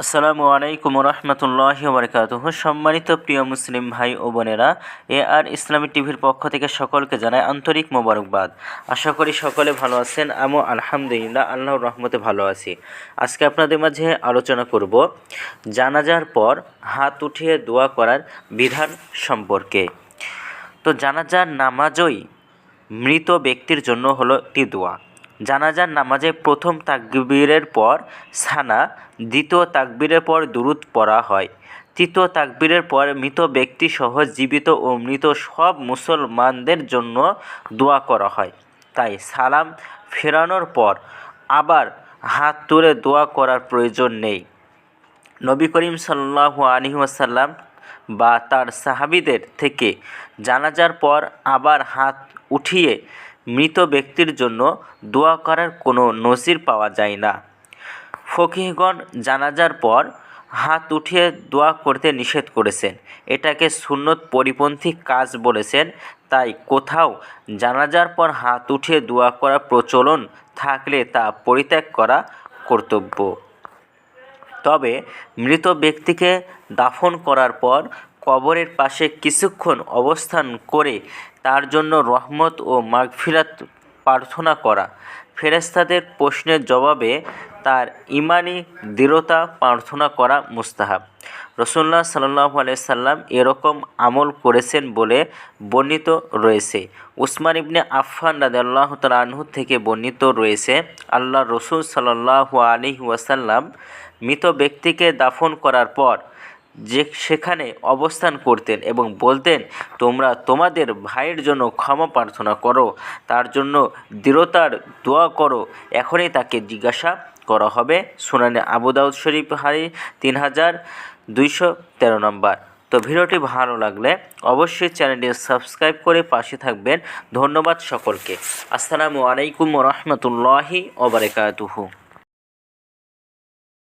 আসসালামু আলাইকুম রহমতুল্লাহ বরকাতুহ সম্মানিত প্রিয় মুসলিম ভাই ও বোনেরা, এ আর ইসলামী টিভির পক্ষ থেকে সকলকে জানায় আন্তরিক মোবারকবাদ। আশা করি সকলে ভালো আছেন, আমিও আলহামদুলিল্লাহ, আল্লাহর রহমতে ভালো আছি। আজকে আপনাদের মাঝে আলোচনা করব জানাজার পর হাত উঠিয়ে দোয়া করার বিধান সম্পর্কে। তো জানাজার নামাজই মৃত ব্যক্তির জন্য হলো একটি দোয়া। জানাজার নামাজে প্রথম তাকবীরের পর সানা, দ্বিতীয় তাকবীরের পর দুরুদ পড়া হয়। তৃতীয় তাকবীরের পর মৃত ব্যক্তি সহ জীবিত ও মৃত সব মুসলমানদের জন্য দোয়া করা হয়। তাই সালাম ফেরানোর পর আবার হাত তুলে দোয়া করার প্রয়োজন নেই। নবী করিম সাল্লাল্লাহু আলাইহি ওয়াসাল্লাম বা তার সাহাবিদের থেকে জানাজার পর আবার হাত উঠিয়ে মৃত ব্যক্তির জন্য দোয়া করার কোনো নজির পাওয়া যায় না। ফকিহগণ জানাজার পর হাত উঠিয়ে দোয়া করতে নিষেধ করেছেন। এটাকে সুন্নত পরিপন্থী কাজ বলেছেন, তাই কোথাও জানাজার পর হাত উঠিয়ে দোয়া করার প্রচলন থাকলে তা পরিত্যাগ করা কর্তব্য। তবে মৃত ব্যক্তিকে দাফন করার পর কবরের পাশে কিছুক্ষণ অবস্থান করে তার জন্য রহমত ও মাগফিরাত প্রার্থনা করা। ফেরেস্তাদের প্রশ্নের জবাবে তার ইমানি দৃঢ়তা প্রার্থনা করা মুস্তাহাব। রসুল্লাহ সাল্লাহ সাল্লাম এরকম আমল করেছেন বলে বর্ণিত রয়েছে। উসমান ইবনে আফফান রাদিয়াল্লাহ তাআলা আনহু থেকে বর্ণিত রয়েছে আল্লাহ রসুল সাল্লাল্লাহু আলাইহি ওয়াসাল্লাম মৃত ব্যক্তিকে দাফন করার পর যে সেখানে অবস্থান করতেন এবং বলতেন, তোমরা তোমাদের ভাইয়ের জন্য ক্ষমা প্রার্থনা করো, তার জন্য দৃঢ়তার দোয়া করো। এখনই তাকে জিজ্ঞাসা করা হবে সুনানে আবু দাউদ শরীফ হারি তিন হাজার দুইশো তেরো নম্বর। তো ভিডিওটি ভালো লাগলে অবশ্যই চ্যানেলটি সাবস্ক্রাইব করে পাশে থাকবেন। ধন্যবাদ সকলকে। আসসালামু আলাইকুম রহমতুল্লাহি ওবরাকাতুহু